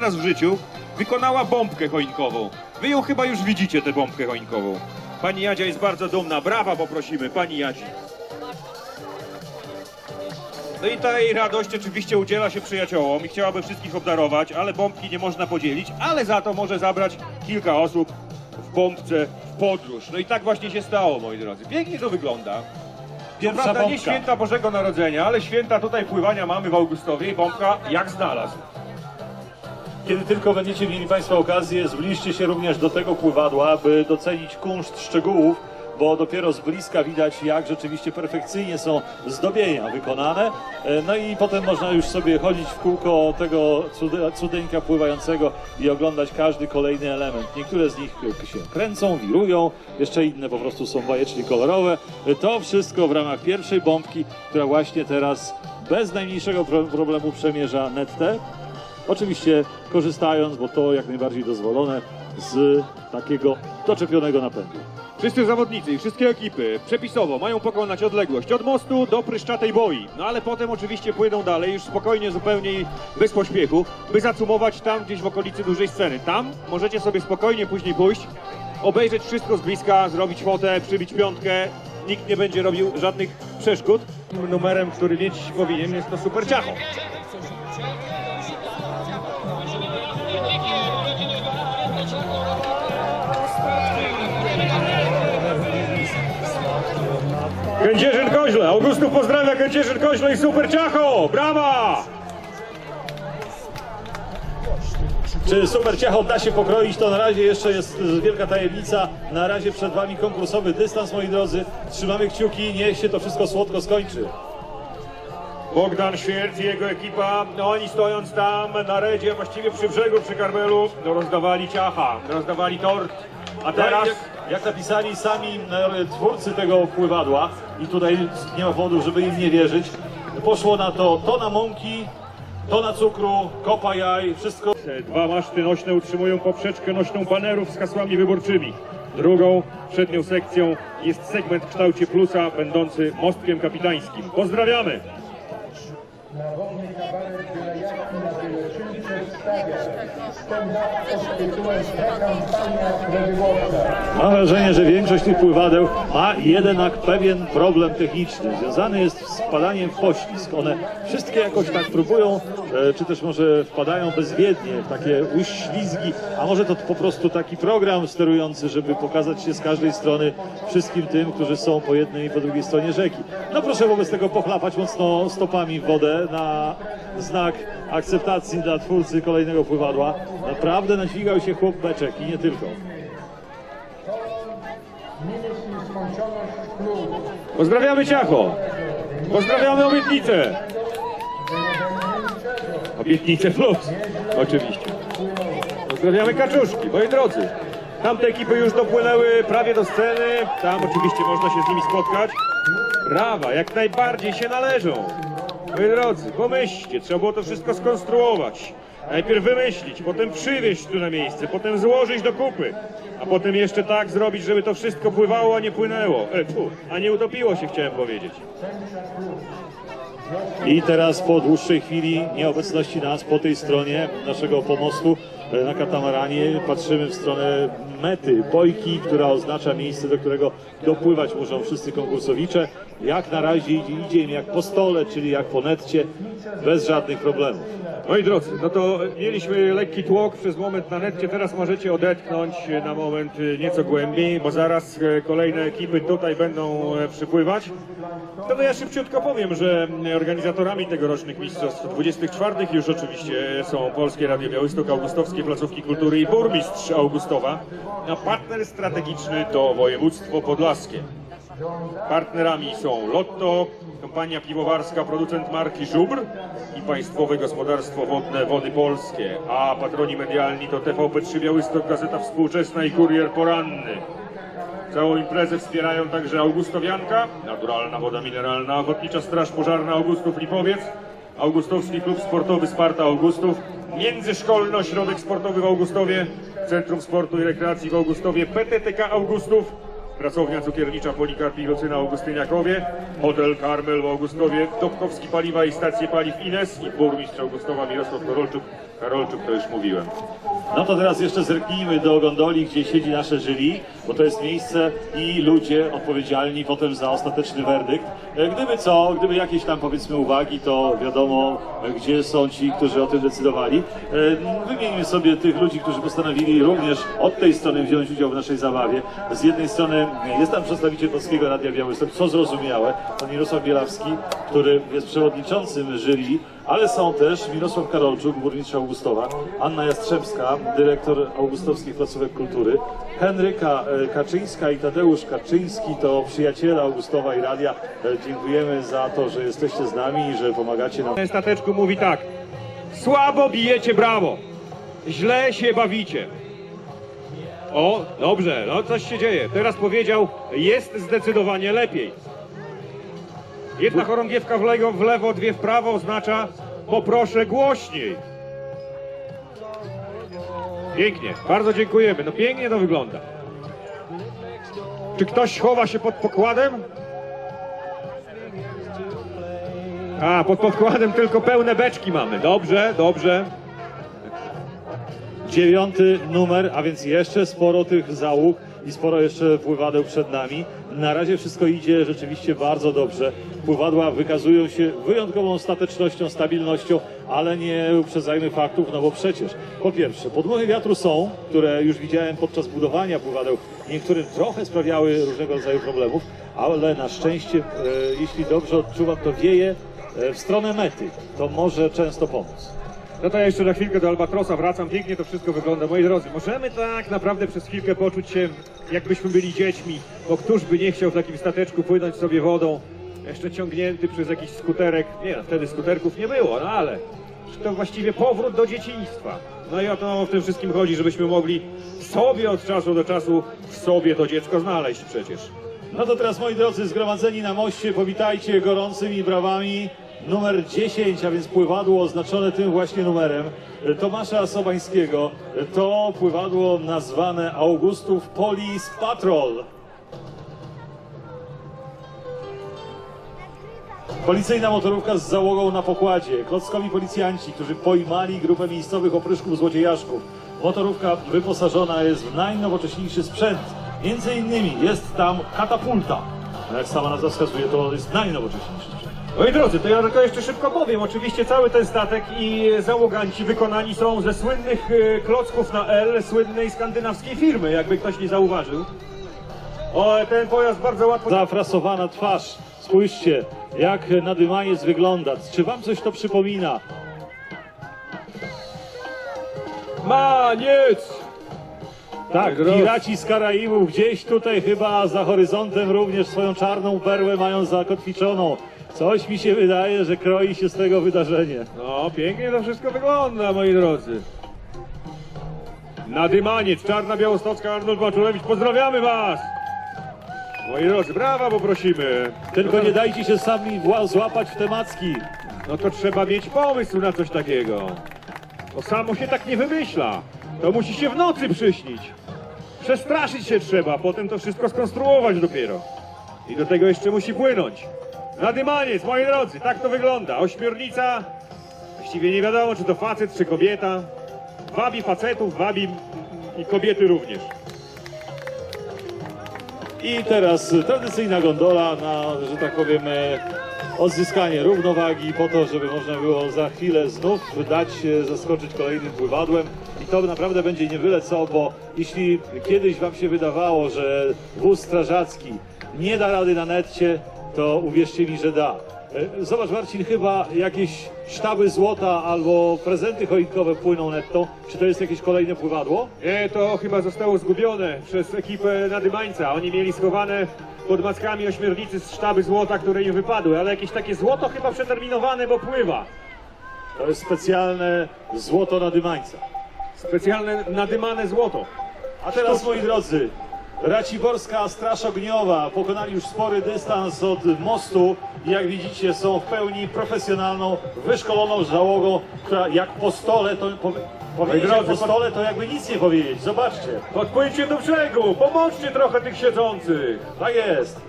raz w życiu wykonała bombkę choinkową. Wy ją chyba już widzicie, tę bombkę choinkową. Pani Jadzia jest bardzo dumna. Brawa poprosimy, pani Jadzi. No i tej radości oczywiście udziela się przyjaciołom i chciałaby wszystkich obdarować, ale bombki nie można podzielić, ale za to może zabrać kilka osób w bombce w podróż. No i tak właśnie się stało, moi drodzy. Pięknie to wygląda. Pierwsza Prawda, nie bombka. święta Bożego Narodzenia, ale święta tutaj pływania mamy w Augustowie i bombka jak znalazł. Kiedy tylko będziecie mieli Państwo okazję, zbliżcie się również do tego pływadła, by docenić kunszt szczegółów, bo dopiero z bliska widać, jak rzeczywiście perfekcyjnie są zdobienia wykonane. E, No i potem można już sobie chodzić w kółko tego cude- cudeńka pływającego i oglądać każdy kolejny element. Niektóre z nich się kręcą, wirują, jeszcze inne po prostu są bajecznie kolorowe. E, To wszystko w ramach pierwszej bombki, która właśnie teraz bez najmniejszego pro- problemu przemierza nettę. Oczywiście korzystając, bo to jak najbardziej dozwolone, z takiego doczepionego napędu. Wszyscy zawodnicy i wszystkie ekipy przepisowo mają pokonać odległość od mostu do pryszczatej boi. No ale potem oczywiście płyną dalej, już spokojnie, zupełnie i bez pośpiechu, by zacumować tam gdzieś w okolicy dużej sceny. Tam możecie sobie spokojnie później pójść, obejrzeć wszystko z bliska, zrobić fotę, przybić piątkę. Nikt nie będzie robił żadnych przeszkód. Numerem, który mieć powinien, jest to super ciacho. Koźle, Augustów pozdrawia Kędzierzyn Koźle i super ciacho! Brawa! Czy super ciacho da się pokroić, to na razie jeszcze jest y, wielka tajemnica. Na razie przed Wami konkursowy dystans, moi drodzy. Trzymamy kciuki, niech się to wszystko słodko skończy. Bogdan Świerc i jego ekipa, no oni stojąc tam na redzie, właściwie przy brzegu, przy Karmelu, no rozdawali ciacha, rozdawali tort. A teraz... Jak, napisali sami e, twórcy tego pływadła, i tutaj nie ma powodu, żeby im nie wierzyć, poszło na to tona mąki, tona cukru, kopa jaj, wszystko Dwa maszty nośne utrzymują poprzeczkę nośną banerów z hasłami wyborczymi. Drugą, przednią sekcją jest segment w kształcie plusa, będący mostkiem kapitańskim. Pozdrawiamy! Narodny kabaret byle jaki Mam wrażenie, że większość tych pływadeł ma jednak pewien problem techniczny. Związany jest z wpadaniem w poślizg. One wszystkie jakoś tak próbują, e, czy też może wpadają bezwiednie w takie uślizgi, a może to po prostu taki program sterujący, żeby pokazać się z każdej strony wszystkim tym, którzy są po jednej i po drugiej stronie rzeki. No proszę wobec tego pochlapać mocno stopami w wodę na znak akceptacji dla twórcy kolejnego pływadła. Naprawdę nadźwigał się chłop beczek i nie tylko. Pozdrawiamy Ciacho! Pozdrawiamy obietnicę! Obietnicę plus, oczywiście. Pozdrawiamy kaczuszki, moi drodzy. Tamte ekipy już dopłynęły prawie do sceny. Tam oczywiście można się z nimi spotkać. Brawa, jak najbardziej się należą. Moi drodzy, pomyślcie, trzeba było to wszystko skonstruować. Najpierw wymyślić, potem przywieźć tu na miejsce, potem złożyć do kupy, a potem jeszcze tak zrobić, żeby to wszystko pływało, a nie płynęło. E, tu, a nie utopiło się, chciałem powiedzieć. I teraz po dłuższej chwili nieobecności nas po tej stronie naszego pomostu na katamaranie patrzymy w stronę mety, bojki, która oznacza miejsce, do którego dopływać muszą wszyscy konkursowicze. Jak na razie idzie, im jak po stole, czyli jak po netcie, bez żadnych problemów. Moi drodzy, no to mieliśmy lekki tłok przez moment na netcie, teraz możecie odetchnąć na moment nieco głębiej, bo zaraz e, kolejne ekipy tutaj będą e, przypływać. No to ja szybciutko powiem, że organizatorami tegorocznych mistrzostw 24 już oczywiście są Polskie Radio Białystok, Augustowskie Placówki Kultury i Burmistrz Augustowa, a partner strategiczny to województwo podlaskie. Partnerami są Lotto, kompania piwowarska, producent marki Żubr i Państwowe Gospodarstwo Wodne Wody Polskie, a patroni medialni to TVP3 Białystok, Gazeta Współczesna i Kurier Poranny. Całą imprezę wspierają także Augustowianka, Naturalna Woda Mineralna, Ochotnicza Straż Pożarna Augustów Lipowiec, Augustowski Klub Sportowy Sparta Augustów, Międzyszkolny Ośrodek Sportowy w Augustowie, Centrum Sportu i Rekreacji w Augustowie, PTTK Augustów, pracownia cukiernicza Polikarp i Lucyna Augustyniakowie, hotel Karmel w Augustowie, Topkowski Paliwa i stacje paliw Ines. I burmistrz Augustowa Mirosław Karolczuk. Karolczuk to już mówiłem. No to teraz jeszcze zerknijmy do gondoli, gdzie siedzi nasze jury, bo to jest miejsce i ludzie odpowiedzialni potem za ostateczny werdykt. E, Gdyby co, gdyby jakieś tam powiedzmy uwagi, to wiadomo, e, gdzie są ci, którzy o tym decydowali. E, Wymieńmy sobie tych ludzi, którzy postanowili również od tej strony wziąć udział w naszej zabawie. Z jednej strony jest tam przedstawiciel Polskiego Radia Białystok, co zrozumiałe, pan Mirosław Bielawski, który jest przewodniczącym jury, ale są też Mirosław Karolczuk, burmistrz Augustowa, Anna Jastrzębska, dyrektor Augustowskich Placówek Kultury, Henryka Kaczyńska i Tadeusz Kaczyński to przyjaciele Augustowa i Radia. E, Dziękujemy za to, że jesteście z nami i że pomagacie nam. Ten stateczku mówi tak. Słabo bijecie brawo. Źle się bawicie. O, dobrze, no coś się dzieje. Teraz powiedział, jest zdecydowanie lepiej. Jedna chorągiewka w lewo, w lewo, dwie w prawo oznacza poproszę głośniej. Pięknie, bardzo dziękujemy. No pięknie to wygląda. Czy ktoś chowa się pod pokładem? A, pod podkładem tylko pełne beczki mamy. Dobrze, dobrze. Dziewiąty numer, a więc jeszcze sporo tych załóg i sporo jeszcze pływadeł przed nami. Na razie wszystko idzie rzeczywiście bardzo dobrze. Pływadła wykazują się wyjątkową statecznością, stabilnością, ale nie uprzedzajmy faktów, no bo przecież po pierwsze podmuchy wiatru są, które już widziałem podczas budowania pływadeł, niektórym trochę sprawiały różnego rodzaju problemów, ale na szczęście, e, jeśli dobrze odczuwam, to wieje e, w stronę mety. To może często pomóc. No to ja jeszcze na chwilkę do Albatrosa wracam. Pięknie to wszystko wygląda. Moi drodzy, możemy tak naprawdę przez chwilkę poczuć się, jakbyśmy byli dziećmi, bo któż by nie chciał w takim stateczku płynąć sobie wodą, jeszcze ciągnięty przez jakiś skuterek. Nie, wtedy skuterków nie było, no ale to właściwie powrót do dzieciństwa. No i o to w tym wszystkim chodzi, żebyśmy mogli sobie od czasu do czasu w sobie to dziecko znaleźć przecież. No to teraz moi drodzy, zgromadzeni na moście, powitajcie gorącymi brawami numer 10, a więc pływadło oznaczone tym właśnie numerem Tomasza Sobańskiego. To pływadło nazwane Augustów Police Patrol. Policyjna motorówka z załogą na pokładzie, klockowi policjanci, którzy pojmali grupę miejscowych opryszków złodziejaszków. Motorówka wyposażona jest w najnowocześniejszy sprzęt. Między innymi jest tam katapulta. No Jak sama nazwa wskazuje, to jest najnowocześniejszy. Moi drodzy, to ja tylko jeszcze szybko powiem. Oczywiście cały ten statek i załoganci wykonani są ze słynnych e, klocków na L słynnej skandynawskiej firmy, jakby ktoś nie zauważył. O, ten pojazd bardzo łatwo... Zafrasowana twarz. Spójrzcie, jak nadymaniec wygląda. Czy wam coś to przypomina? Maniec! Tak, Gross. piraci z Karaibów gdzieś tutaj chyba za horyzontem również swoją czarną perłę mają zakotwiczoną. Coś mi się wydaje, że kroi się z tego wydarzenie. No, pięknie to wszystko wygląda, moi drodzy. Nadymaniec, Czarna Białostocka, Arnold Maczulewicz, pozdrawiamy was! Moi drodzy, brawa poprosimy. Tylko nie dajcie się sami wła- złapać w te macki. No to trzeba mieć pomysł na coś takiego. To samo się tak nie wymyśla. To musi się w nocy przyśnić. Przestraszyć się trzeba, potem to wszystko skonstruować dopiero. I do tego jeszcze musi płynąć. Nadymaniec, moi drodzy, tak to wygląda. Ośmiornica, właściwie nie wiadomo, czy to facet, czy kobieta. Wabi facetów, wabi i kobiety również. I teraz tradycyjna gondola na, że tak powiem, e, odzyskanie równowagi po to, żeby można było za chwilę znów dać się zaskoczyć kolejnym pływadłem. I to naprawdę będzie nie byle co, bo jeśli kiedyś wam się wydawało, że wóz strażacki nie da rady na netcie, to uwierzcie mi, że da. E, Zobacz Marcin, chyba jakieś sztaby złota albo prezenty choinkowe płyną netto. Czy to jest jakieś kolejne pływadło? Nie, to chyba zostało zgubione przez ekipę Nadymańca. Oni mieli schowane pod mackami ośmiornicy z sztaby złota, które im wypadły, ale jakieś takie złoto chyba przeterminowane, bo pływa. To jest specjalne złoto nadymańca. Specjalne nadymane złoto. A teraz moi drodzy, Raciborska Straż Ogniowa pokonali już spory dystans od mostu i jak widzicie są w pełni profesjonalną, wyszkoloną załogą, która jak po stole to powie- Powiedzieć jak po stole to jakby nic nie powiedzieć. Zobaczcie. Podpłyńcie do brzegu, pomóżcie trochę tych siedzących. Tak jest.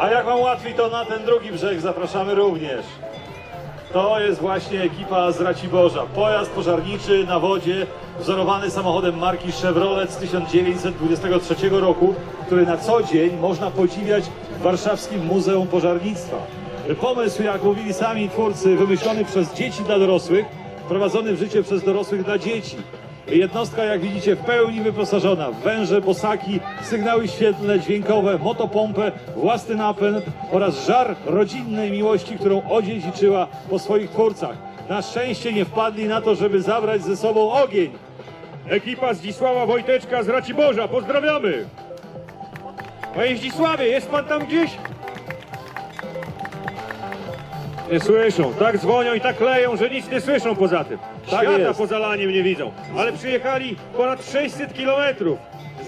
A jak wam łatwiej, to na ten drugi brzeg zapraszamy również. To jest właśnie ekipa z Raciborza. Pojazd pożarniczy na wodzie, wzorowany samochodem marki Chevrolet z 1923 roku, który na co dzień można podziwiać w Warszawskim Muzeum Pożarnictwa. Pomysł, jak mówili sami twórcy, wymyślony przez dzieci dla dorosłych, wprowadzony w życie przez dorosłych dla dzieci. Jednostka, jak widzicie, w pełni wyposażona węże, bosaki, sygnały świetlne, dźwiękowe, motopompę, własny napęd oraz żar rodzinnej miłości, którą odziedziczyła po swoich twórcach. Na szczęście nie wpadli na to, żeby zabrać ze sobą ogień. Ekipa Zdzisława Wojteczka z Raciborza, pozdrawiamy! Panie Zdzisławie, jest pan tam gdzieś? Słyszą, tak dzwonią i tak leją, że nic nie słyszą poza tym. Tak Świata jest. poza laniem nie widzą. Ale przyjechali ponad 600 kilometrów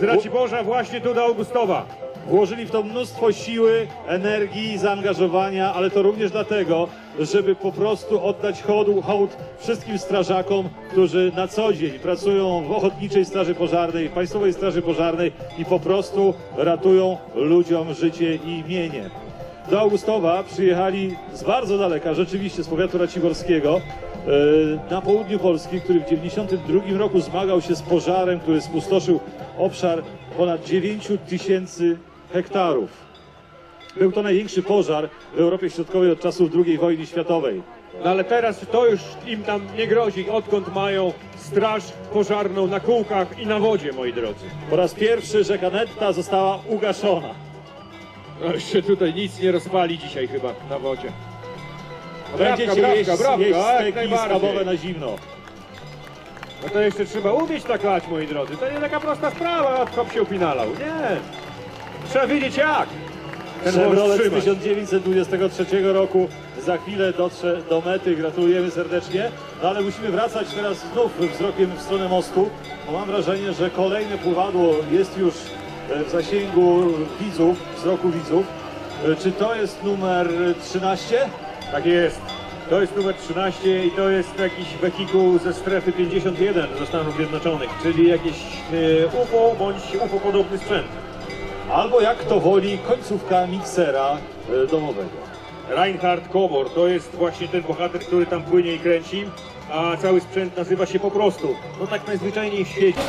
z Raciborza właśnie tu do Augustowa. Włożyli w to mnóstwo siły, energii, zaangażowania, ale to również dlatego, żeby po prostu oddać hołd, hołd wszystkim strażakom, którzy na co dzień pracują w Ochotniczej Straży Pożarnej, w Państwowej Straży Pożarnej i po prostu ratują ludziom życie i mienie. Do Augustowa przyjechali z bardzo daleka, rzeczywiście z powiatu raciborskiego, e, na południu Polski, który w 1992 roku zmagał się z pożarem, który spustoszył obszar ponad 9 tysięcy hektarów. Był to największy pożar w Europie Środkowej od czasów II wojny światowej. No ale teraz to już im tam nie grozi, odkąd mają straż pożarną na kółkach i na wodzie, moi drodzy. Po raz pierwszy rzeka Netta została ugaszona. No jeszcze tutaj nic nie rozpali dzisiaj chyba na wodzie. Będziecie brawka, jeść, brawka, jeść steki schabowe na zimno. No to jeszcze trzeba umieć tak lać, moi drodzy. To nie taka prosta sprawa, hop się upinalał. Nie. Trzeba wiedzieć jak. Ten Chevrolet z trzymać. 1923 roku za chwilę dotrze do mety. Gratulujemy serdecznie. No ale musimy wracać teraz znów wzrokiem w stronę mostu, bo mam wrażenie, że kolejne pływadło jest już w zasięgu widzów, wzroku widzów. E, Czy to jest numer 13? Tak jest. To jest numer 13 i to jest jakiś wehikuł ze strefy 51 ze Stanów Zjednoczonych, czyli jakiś e, UFO bądź UFO podobny sprzęt. Albo jak to woli, końcówka miksera e, domowego. Reinhard Kobor to jest właśnie ten bohater, który tam płynie i kręci, a cały sprzęt nazywa się po prostu. No tak najzwyczajniej w świecie.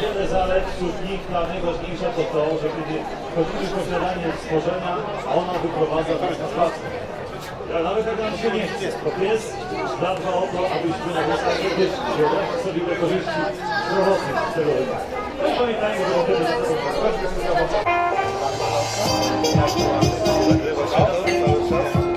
Wiele zalet, nich ta najważniejsza to to, że kiedy chodzimy w posiadanie stworzenia, ona wyprowadza nas na spacer. Ja nawet jak nam się nie chce, jest zadba o to, abyśmy na wystawie wyszli, sobie do korzyści zdrowotnych z tego wydarzenia. No pamiętajmy, że o tym jest Nagrywa się cały czas.